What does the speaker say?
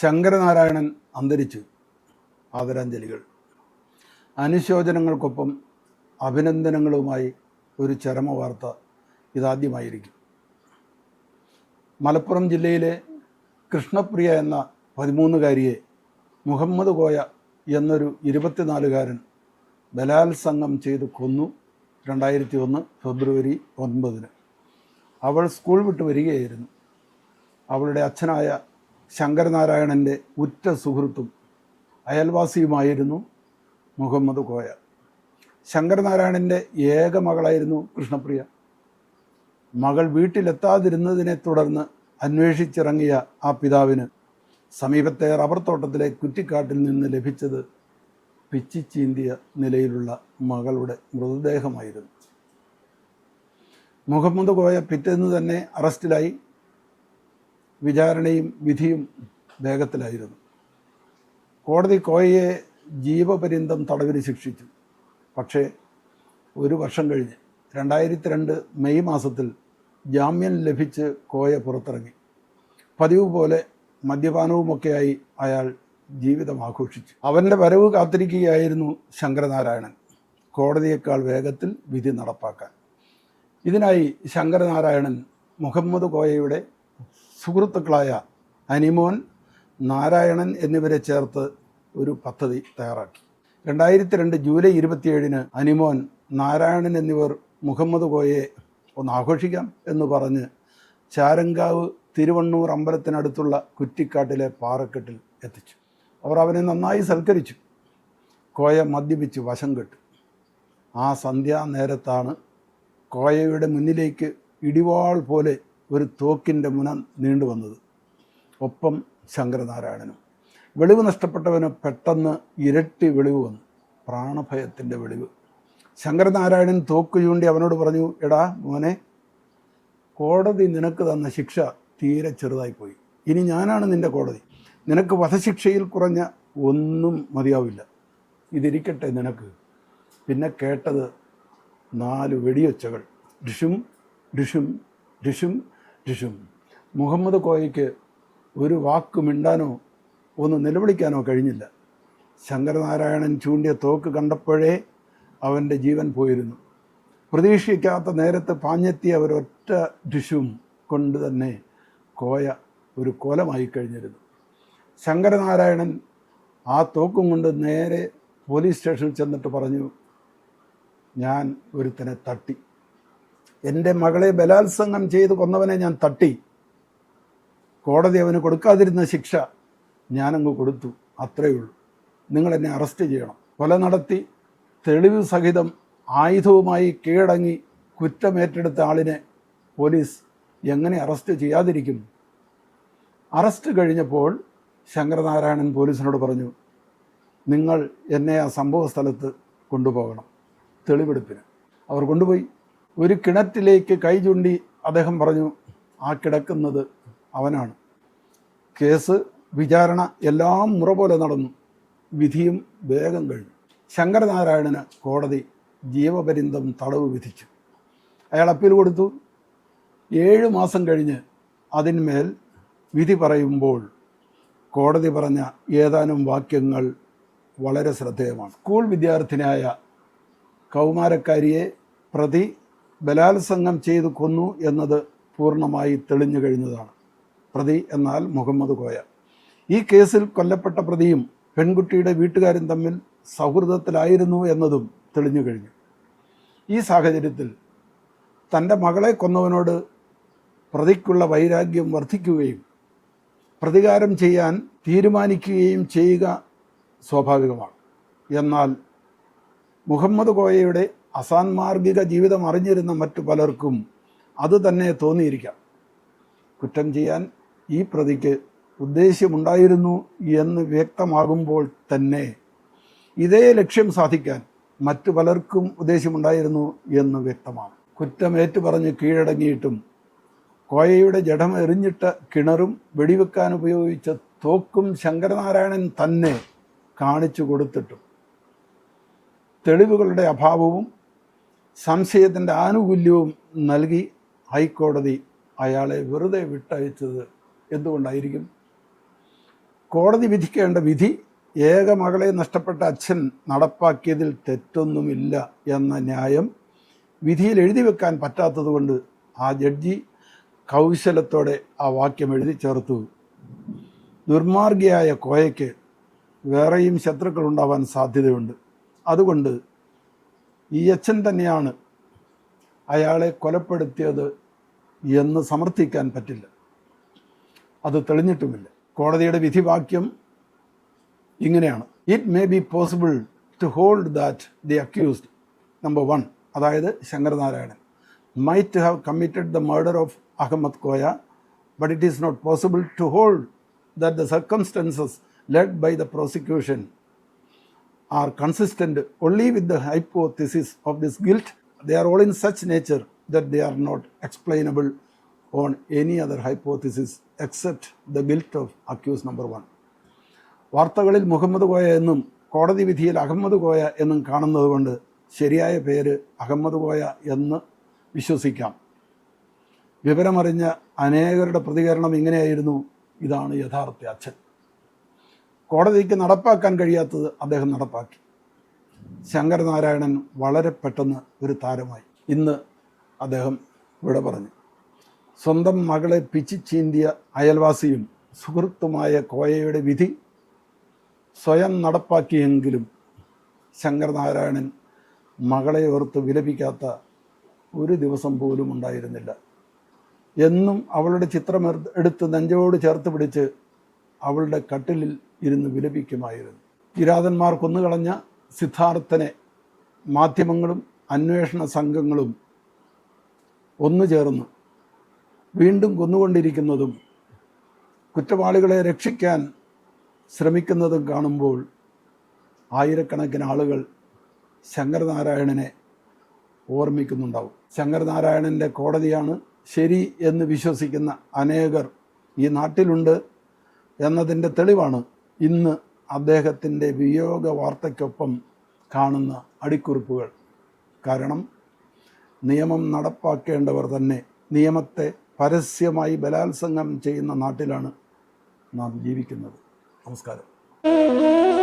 ശങ്കരനാരായണൻ അന്തരിച്ചു ആദരാഞ്ജലികൾ. അനുശോചനങ്ങൾക്കൊപ്പം അഭിനന്ദനങ്ങളുമായി ഒരു ചരമ വാർത്ത ഇതാദ്യമായിരിക്കും. മലപ്പുറം ജില്ലയിലെ കൃഷ്ണപ്രിയ എന്ന പതിമൂന്നുകാരിയെ മുഹമ്മദ് കോയ എന്നൊരു ഇരുപത്തിനാലുകാരൻ ബലാത്സംഗം ചെയ്ത് കൊന്നു രണ്ടായിരത്തി ഒന്ന് ഫെബ്രുവരി ഒൻപതിന്. അവൾ സ്കൂൾ വിട്ട് വരികയായിരുന്നു. അവളുടെ അച്ഛനായ ശങ്കരനാരായണന്റെ ഉറ്റ സുഹൃത്തും അയൽവാസിയുമായിരുന്നു മുഹമ്മദ് കോയ. ശങ്കരനാരായണന്റെ ഏക മകളായിരുന്നു കൃഷ്ണപ്രിയ. മകൾ വീട്ടിലെത്താതിരുന്നതിനെ തുടർന്ന് അന്വേഷിച്ചിറങ്ങിയ ആ പിതാവിന് സമീപത്തെ റബ്ബർ തോട്ടത്തിലെ കുറ്റിക്കാട്ടിൽ നിന്ന് ലഭിച്ചത് പിച്ചിച്ചീന്തിയ നിലയിലുള്ള മകളുടെ മൃതദേഹമായിരുന്നു. മുഹമ്മദ് കോയ പിറ്റേന്ന് തന്നെ അറസ്റ്റിലായി. വിചാരണയും വിധിയും വേഗത്തിലായിരുന്നു. കോടതി കോയയെ ജീവപര്യന്തം തടവിന് ശിക്ഷിച്ചു. പക്ഷേ ഒരു വർഷം കഴിഞ്ഞ് രണ്ടായിരത്തി രണ്ട് മെയ് മാസത്തിൽ ജാമ്യം ലഭിച്ച് കോയ പുറത്തിറങ്ങി. പതിവ് പോലെ മദ്യപാനവുമൊക്കെയായി അയാൾ ജീവിതം ആഘോഷിച്ചു. അവന്റെ വരവ് കാത്തിരിക്കുകയായിരുന്നു ശങ്കരനാരായണൻ. കോടതിയേക്കാൾ വേഗത്തിൽ വിധി നടപ്പാക്കാൻ. ഇതിനായി ശങ്കരനാരായണൻ മുഹമ്മദ് കോയയുടെ സുഹൃത്തുക്കളായ അനിമോൻ നാരായണൻ എന്നിവരെ ചേർത്ത് ഒരു പദ്ധതി തയ്യാറാക്കി. രണ്ടായിരത്തി രണ്ട് ജൂലൈ ഇരുപത്തിയേഴിന് അനിമോൻ നാരായണൻ എന്നിവർ മുഹമ്മദ് കോയെ ഒന്ന് ആഘോഷിക്കാം എന്ന് പറഞ്ഞ് ചാരങ്കാവ് തിരുവണ്ണൂർ അമ്പലത്തിനടുത്തുള്ള കുറ്റിക്കാട്ടിലെ പാറക്കെട്ടിൽ എത്തിച്ചു. അവർ അവനെ നന്നായി സൽക്കരിച്ചു. കോയ മദ്യപിച്ച് വശം കെട്ടു. ആ സന്ധ്യാനേരത്താണ് കോയയുടെ മുന്നിലേക്ക് ഇടിവാൾ പോലെ ഒരു തോക്കിന്റെ മുന നീണ്ടു വന്നത്. ഒപ്പം ശങ്കരനാരായണനും. വെളിവ് നഷ്ടപ്പെട്ടവന് പെട്ടെന്ന് ഇരട്ടി വെളിവ് വന്നു. പ്രാണഭയത്തിന്റെ വെളിവ്. ശങ്കരനാരായണൻ തോക്ക് ചൂണ്ടി അവനോട് പറഞ്ഞു എടാ മോനെ കോടതി നിനക്ക് തന്ന ശിക്ഷ തീരെ ചെറുതായിപ്പോയി ഇനി ഞാനാണ് നിന്റെ കോടതി. നിനക്ക് വധശിക്ഷയിൽ കുറഞ്ഞ ഒന്നും മതിയാവില്ല. ഇതിരിക്കട്ടെ നിനക്ക് പിന്നെ കേട്ടത് നാല് വെടിയൊച്ചകൾ. ഡിഷും ഡിഷും ഡിഷും ഡിഷും മുഹമ്മദ് കോയയ്ക്ക് ഒരു വാക്ക് മിണ്ടാനോ ഒന്ന് നിലവിളിക്കാനോ കഴിഞ്ഞില്ല. ശങ്കരനാരായണൻ ചൂണ്ടിയ തോക്ക് കണ്ടപ്പോഴേ അവന്റെ ജീവൻ പോയിരുന്നു. പ്രതീക്ഷിക്കാത്ത നേരത്ത് പാഞ്ഞെത്തിയ ഒരൊറ്റ ഡിഷും കൊണ്ട് തന്നെ കോയ ഒരു കോലമായി കഴിഞ്ഞിരുന്നു. ശങ്കരനാരായണൻ ആ തോക്കും കൊണ്ട് നേരെ പോലീസ് സ്റ്റേഷനിൽ ചെന്നിട്ട് പറഞ്ഞു ഞാൻ ഒരുത്തനെ തട്ടി. എന്റെ മകളെ ബലാത്സംഗം ചെയ്ത് കൊന്നവനെ ഞാൻ തട്ടി. കോടതി അവന് കൊടുക്കാതിരുന്ന ശിക്ഷ ഞാനങ്ങ് കൊടുത്തു. അത്രയേ ഉള്ളൂ. നിങ്ങൾ എന്നെ അറസ്റ്റ് ചെയ്യണം. കൊല നടത്തി തെളിവ് സഹിതം ആയുധവുമായി കീഴടങ്ങി കുറ്റമേറ്റെടുത്ത ആളിനെ പോലീസ് എങ്ങനെ അറസ്റ്റ് ചെയ്യാതിരിക്കും? അറസ്റ്റ് കഴിഞ്ഞപ്പോൾ ശങ്കരനാരായണൻ പോലീസിനോട് പറഞ്ഞു നിങ്ങൾ എന്നെ ആ സംഭവ സ്ഥലത്ത് കൊണ്ടുപോകണം. തെളിവെടുപ്പിന്. അവർ കൊണ്ടുപോയി. ഒരു കിണറ്റിലേക്ക് കൈ ചൂണ്ടി അദ്ദേഹം പറഞ്ഞു ആ കിടക്കുന്നത് അവനാണ്. കേസ് വിചാരണ എല്ലാം മുറ പോലെ നടന്നു. വിധിയും വേഗം കഴിഞ്ഞു. ശങ്കരനാരായണന് കോടതി ജീവപര്യന്തം തടവ് വിധിച്ചു. അയാൾ അപ്പീൽ കൊടുത്തു. ഏഴ് മാസം കഴിഞ്ഞ് അതിന്മേൽ വിധി പറയുമ്പോൾ കോടതി പറഞ്ഞ ഏതാനും വാക്യങ്ങൾ വളരെ ശ്രദ്ധേയമാണ്. സ്കൂൾ വിദ്യാർത്ഥിനിയായ കൗമാരക്കാരിയെ പ്രതി ബലാത്സംഗം ചെയ്തു കൊന്നു എന്നത് പൂർണമായി തെളിഞ്ഞു കഴിഞ്ഞതാണ്. പ്രതി എന്നാൽ മുഹമ്മദ് കോയ. ഈ കേസിൽ കൊല്ലപ്പെട്ട പ്രതിയും പെൺകുട്ടിയുടെ വീട്ടുകാരും തമ്മിൽ സൗഹൃദത്തിലായിരുന്നു എന്നതും തെളിഞ്ഞു കഴിഞ്ഞു. ഈ സാഹചര്യത്തിൽ തന്റെ മകളെ കൊന്നവനോട് പ്രതിക്കുള്ള വൈരാഗ്യം വർദ്ധിക്കുകയും പ്രതികാരം ചെയ്യാൻ തീരുമാനിക്കുകയും ചെയ്യുക സ്വാഭാവികമാണ്. എന്നാൽ മുഹമ്മദ് കോയയുടെ അസാൻമാർഗിക ജീവിതം അറിഞ്ഞിരുന്ന മറ്റു പലർക്കും അത് തന്നെ തോന്നിയിരിക്കാം. കുറ്റം ചെയ്യാൻ ഈ പ്രതിക്ക് ഉദ്ദേശ്യമുണ്ടായിരുന്നു എന്ന് വ്യക്തമാകുമ്പോൾ തന്നെ ഇതേ ലക്ഷ്യം സാധിക്കാൻ മറ്റു പലർക്കും ഉദ്ദേശ്യമുണ്ടായിരുന്നു എന്ന് വ്യക്തമാണ് കുറ്റമേറ്റു പറഞ്ഞ് കീഴടങ്ങിയിട്ടും കോയയുടെ ജഡം എറിഞ്ഞിട്ട കിണറും വെടിവെക്കാൻ ഉപയോഗിച്ച തോക്കും ശങ്കരനാരായണൻ തന്നെ കാണിച്ചു കൊടുത്തിട്ടും തെളിവുകളുടെ അഭാവവും സംശയത്തിന്റെ ആനുകൂല്യവും നൽകി ഹൈക്കോടതി അയാളെ വെറുതെ വിട്ടയച്ചത് എന്തുകൊണ്ടായിരിക്കും? കോടതി വിധിക്കേണ്ട വിധി ഏക മകളെ നഷ്ടപ്പെട്ട അച്ഛൻ നടപ്പാക്കിയതിൽ തെറ്റൊന്നുമില്ല എന്ന ന്യായം വിധിയിൽ എഴുതി വെക്കാൻ പറ്റാത്തതുകൊണ്ട് ആ ജഡ്ജി കൗശലത്തോടെ ആ വാക്യം എഴുതി ചേർത്തു. ദുർമാർഗിയായ കോയയ്ക്ക് വേറെയും ശത്രുക്കൾ ഉണ്ടാവാൻ സാധ്യതയുണ്ട്. അതുകൊണ്ട് ഈ അച്ഛൻ തന്നെയാണ് അയാളെ കൊലപ്പെടുത്തിയത് എന്ന് സമർത്ഥിക്കാൻ പറ്റില്ല. അത് തെളിഞ്ഞിട്ടുമില്ല. കോടതിയുടെ വിധിവാക്യം ഇങ്ങനെയാണ്. It may be possible to hold that the accused number one അതായത് Sankaranarayanan might have committed the murder of Ahammed Koya but it is not possible to hold that the circumstances led by the prosecution are consistent only with the hypothesis of this guilt. They are all in such nature that they are not explainable on any other hypothesis except the guilt of accused number one. വാർത്തകളിൽ മുഹമ്മദ് കോയ എന്നും കോടതി വിധിയിൽ അഹമ്മദ് കോയ എന്നും കാണുന്നത് കൊണ്ട് ശരിയായ പേര് അഹമ്മദ് കോയ എന്ന് വിശ്വസിക്കാം വിവരമറിഞ്ഞ അനേകരുടെ പ്രതികരണം ഇങ്ങനെയായിരുന്നു ഇതാണ് യഥാർത്ഥ അച്ഛൻ കോടതിക്ക് നടപ്പാക്കാൻ കഴിയാത്തത് അദ്ദേഹം നടപ്പാക്കി. ശങ്കരനാരായണൻ വളരെ പെട്ടെന്ന് ഒരു താരമായി. ഇന്ന് അദ്ദേഹം ഇവിടെ പറഞ്ഞു. സ്വന്തം മകളെ പിച്ചിച്ചീന്തിയ അയൽവാസിയും സുഹൃത്തുമായ കോയയുടെ വിധി സ്വയം നടപ്പാക്കിയെങ്കിലും ശങ്കരനാരായണൻ മകളെ ഓർത്ത് വിലപിക്കാത്ത ഒരു ദിവസം പോലും ഉണ്ടായിരുന്നില്ല. എന്നും അവളുടെ ചിത്രം എടുത്ത് നെഞ്ചോട് ചേർത്ത് പിടിച്ച് അവളുടെ കട്ടിലിൽ ഇരുന്ന് വിലപിക്കുമായിരുന്നു. കിരാതന്മാർ കൊന്നുകളഞ്ഞ സിദ്ധാർത്ഥനെ മാധ്യമങ്ങളും അന്വേഷണ സംഘങ്ങളും ഒന്നു ചേർന്ന് വീണ്ടും കൊന്നുകൊണ്ടിരിക്കുന്നതും കുറ്റവാളികളെ രക്ഷിക്കാൻ ശ്രമിക്കുന്നതും കാണുമ്പോൾ ആയിരക്കണക്കിന് ആളുകൾ ശങ്കരനാരായണനെ ഓർമ്മിക്കുന്നുണ്ടാവും. ശങ്കരനാരായണന്റെ കോടതിയാണ് ശരി എന്ന് വിശ്വസിക്കുന്ന അനേകർ ഈ നാട്ടിലുണ്ട്. എന്നതിന്റെ തെളിവാണ് ഇന്ന് അദ്ദേഹത്തിന്റെ വിയോഗ വാർത്തയ്ക്കൊപ്പം കാണുന്ന അടിക്കുറിപ്പുകൾ. കാരണം നിയമം നടപ്പാക്കേണ്ടവർ തന്നെ നിയമത്തെ പരസ്യമായി ബലാത്സംഗം ചെയ്യുന്ന നാട്ടിലാണ് നാം ജീവിക്കുന്നത്. നമസ്കാരം.